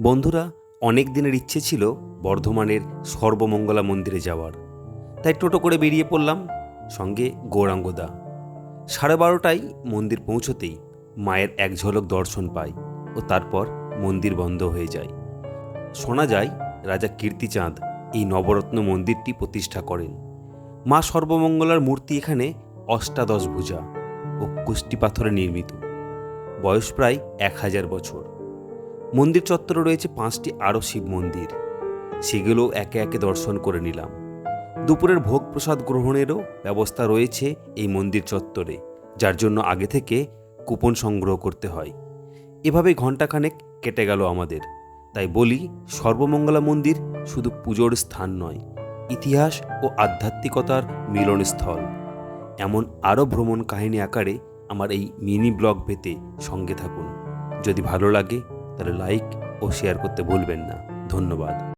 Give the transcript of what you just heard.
বন্ধুরা, অনেক দিনের ইচ্ছে ছিল বর্ধমানের সর্বমঙ্গলা মন্দিরে যাওয়ার। তাই টোটো করে বেরিয়ে পড়লাম সঙ্গে গৌরাঙ্গদা। সাড়ে বারোটায় মন্দির পৌঁছতেই মায়ের এক ঝলক দর্শন পাই ও তারপর মন্দির বন্ধ হয়ে যায়। শোনা যায়, রাজা কীর্তিচাঁদ এই নবরত্ন মন্দিরটি প্রতিষ্ঠা করেন। মা সর্বমঙ্গলার মূর্তি এখানে অষ্টাদশ ভুজা ও কুষ্টি পাথরে নির্মিত। বয়স প্রায় এক হাজার বছর। মন্দির চত্বরে রয়েছে পাঁচটি আরও শিব মন্দির। সেগুলো একে একে দর্শন করে নিলাম। দুপুরের ভোগ প্রসাদ গ্রহণেরও ব্যবস্থা রয়েছে এই মন্দির চত্বরে, যার জন্য আগে থেকে কুপন সংগ্রহ করতে হয়। এভাবেই ঘণ্টাখানেক কেটে গেল আমাদের। তাই বলি, সর্বমঙ্গলা মন্দির শুধু পুজোর স্থান নয়, ইতিহাস ও আধ্যাত্মিকতার মিলনস্থল। এমন আরও ভ্রমণ কাহিনী আকারে আমার এই মিনি ব্লগ পেতে সঙ্গে থাকুন। যদি ভালো লাগে তাহলে লাইক ও শেয়ার করতে ভুলবেন না। ধন্যবাদ।